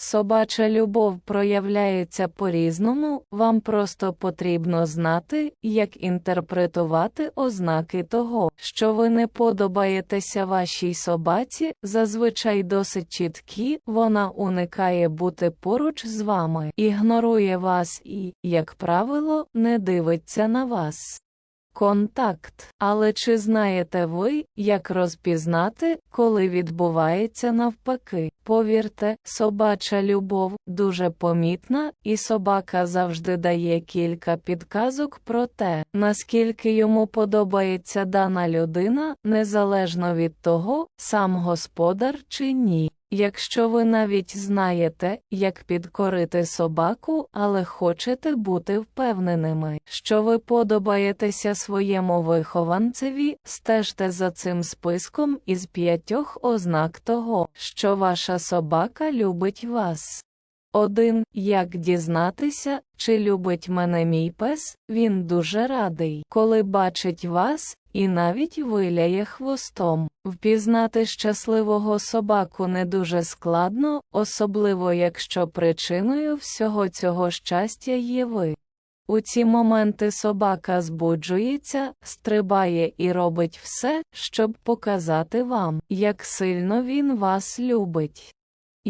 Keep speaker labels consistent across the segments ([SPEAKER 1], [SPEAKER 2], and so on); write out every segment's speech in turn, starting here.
[SPEAKER 1] Собача любов проявляється по-різному, вам просто потрібно знати, як інтерпретувати ознаки того, що ви не подобаєтеся вашій собаці, зазвичай досить чіткі, вона уникає бути поруч з вами, ігнорує вас і, як правило, не дивиться на вас. Контакт. Але чи знаєте ви, як розпізнати, коли відбувається навпаки? Повірте, собача любов дуже помітна, і собака завжди дає кілька підказок про те, наскільки йому подобається дана людина, незалежно від того, сам господар чи ні. Якщо ви навіть знаєте, як підкорити собаку, але хочете бути впевненими, що ви подобаєтеся своєму вихованцеві, стежте за цим списком із п'ятьох ознак того, що ваша собака любить вас. 1. Як дізнатися, чи любить мене мій пес, він дуже радий, коли бачить вас, і навіть виляє хвостом. Впізнати щасливого собаку не дуже складно, особливо якщо причиною всього цього щастя є ви. У ці моменти собака збуджується, стрибає і робить все, щоб показати вам, як сильно він вас любить.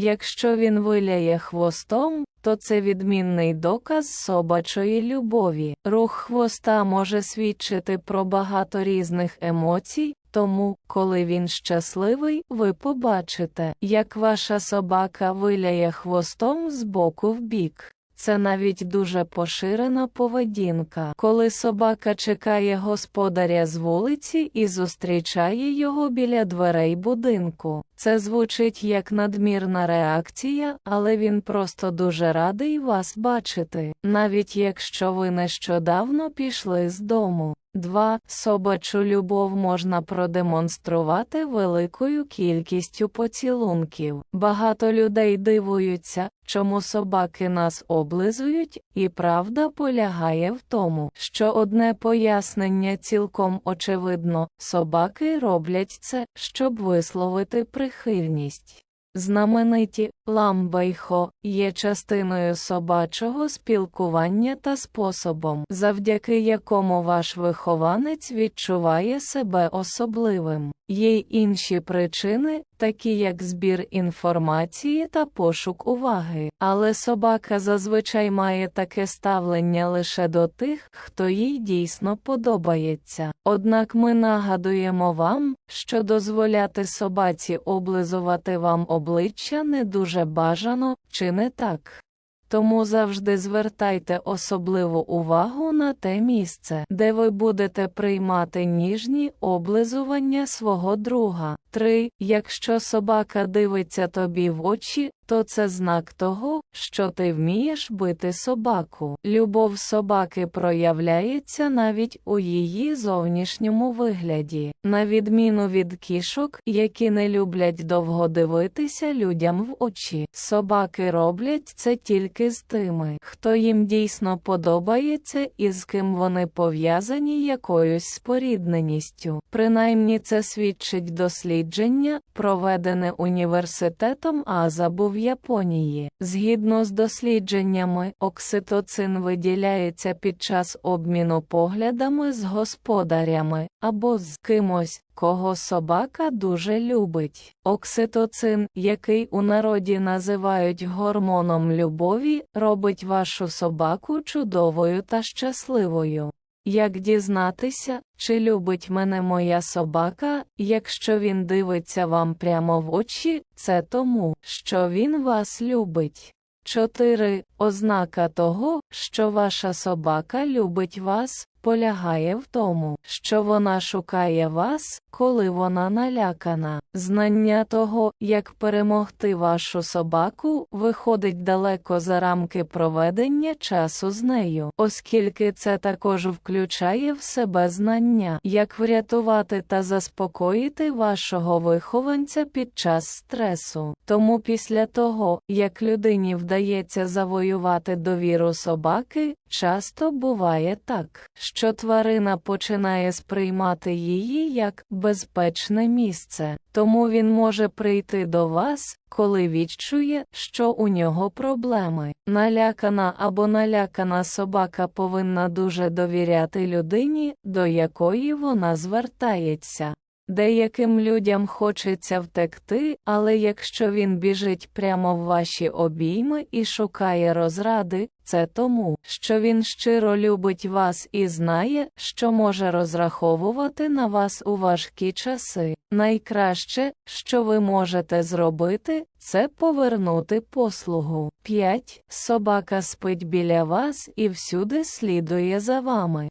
[SPEAKER 1] Якщо він виляє хвостом, то це відмінний доказ собачої любові. Рух хвоста може свідчити про багато різних емоцій, тому, коли він щасливий, ви побачите, як ваша собака виляє хвостом з боку в бік. Це навіть дуже поширена поведінка, коли собака чекає господаря з вулиці і зустрічає його біля дверей будинку. Це звучить як надмірна реакція, але він просто дуже радий вас бачити, навіть якщо ви нещодавно пішли з дому. 2. Собачу любов можна продемонструвати великою кількістю поцілунків. Багато людей дивуються, чому собаки нас облизують, і правда полягає в тому, що одне пояснення цілком очевидно, собаки роблять це, щоб висловити прихильність. Знамениті ламбайхо є частиною собачого спілкування та способом, завдяки якому ваш вихованець відчуває себе особливим. Є й інші причини, такі як збір інформації та пошук уваги, але собака зазвичай має таке ставлення лише до тих, хто їй дійсно подобається. Однак ми нагадуємо вам, що дозволяти собаці облизувати вам обличчя не дуже бажано, чи не так. Тому завжди звертайте особливу увагу на те місце, де ви будете приймати ніжні облизування свого друга. 3. Якщо собака дивиться тобі в очі, то це знак того, що ти вмієш бити собаку. Любов собаки проявляється навіть у її зовнішньому вигляді, на відміну від кішок, які не люблять довго дивитися людям в очі. Собаки роблять це тільки з тими, хто їм дійсно подобається і з ким вони пов'язані якоюсь спорідненістю. Принаймні це свідчить дослідження, проведене університетом Азабу в Японії. Згідно з дослідженнями, окситоцин виділяється під час обміну поглядами з господарями або з кимось, кого собака дуже любить. Окситоцин, який у народі називають гормоном любові, робить вашу собаку чудовою та щасливою. Як дізнатися, чи любить мене моя собака, якщо він дивиться вам прямо в очі, це тому, що він вас любить. 4. Ознака того, що ваша собака любить вас, полягає в тому, що вона шукає вас, коли вона налякана. Знання того, як перемогти вашу собаку, виходить далеко за рамки проведення часу з нею, оскільки це також включає в себе знання, як врятувати та заспокоїти вашого вихованця під час стресу. Тому після того, як людині вдається завоювати довіру собаки, Часто буває так, що тварина починає сприймати її як безпечне місце, тому він може прийти до вас, коли відчує, що у нього проблеми. Налякана або налякана собака повинна дуже довіряти людині, до якої вона звертається. Деяким людям хочеться втекти, але якщо він біжить прямо в ваші обійми і шукає розради, це тому, що він щиро любить вас і знає, що може розраховувати на вас у важкі часи. Найкраще, що ви можете зробити, це повернути послугу. 5. Собака спить біля вас і всюди слідує за вами.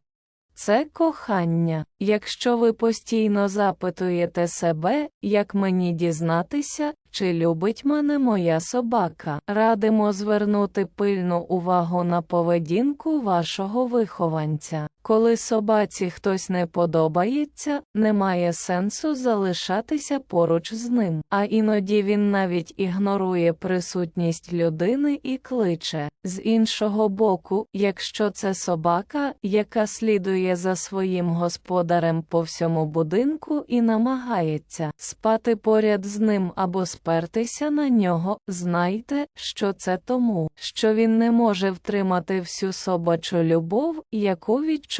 [SPEAKER 1] Це кохання. Якщо ви постійно запитуєте себе, як мені дізнатися, чи любить мене моя собака, радимо звернути пильну увагу на поведінку вашого вихованця. Коли собаці хтось не подобається, немає сенсу залишатися поруч з ним, а іноді він навіть ігнорує присутність людини і кличе. З іншого боку, якщо це собака, яка слідує за своїм господарем по всьому будинку і намагається спати поряд з ним або спертися на нього, знайте, що це тому, що він не може втримати всю собачу любов, яку відчуває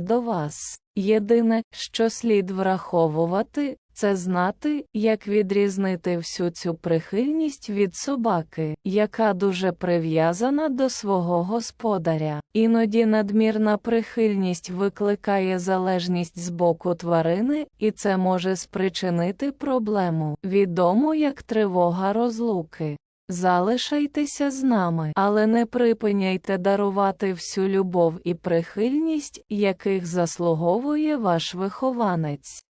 [SPEAKER 1] до вас. Єдине, що слід враховувати, це знати, як відрізнити всю цю прихильність від собаки, яка дуже прив'язана до свого господаря. Іноді надмірна прихильність викликає залежність з боку тварини, і це може спричинити проблему, відому як тривога розлуки. Залишайтеся з нами, але не припиняйте дарувати всю любов і прихильність, яких заслуговує ваш вихованець.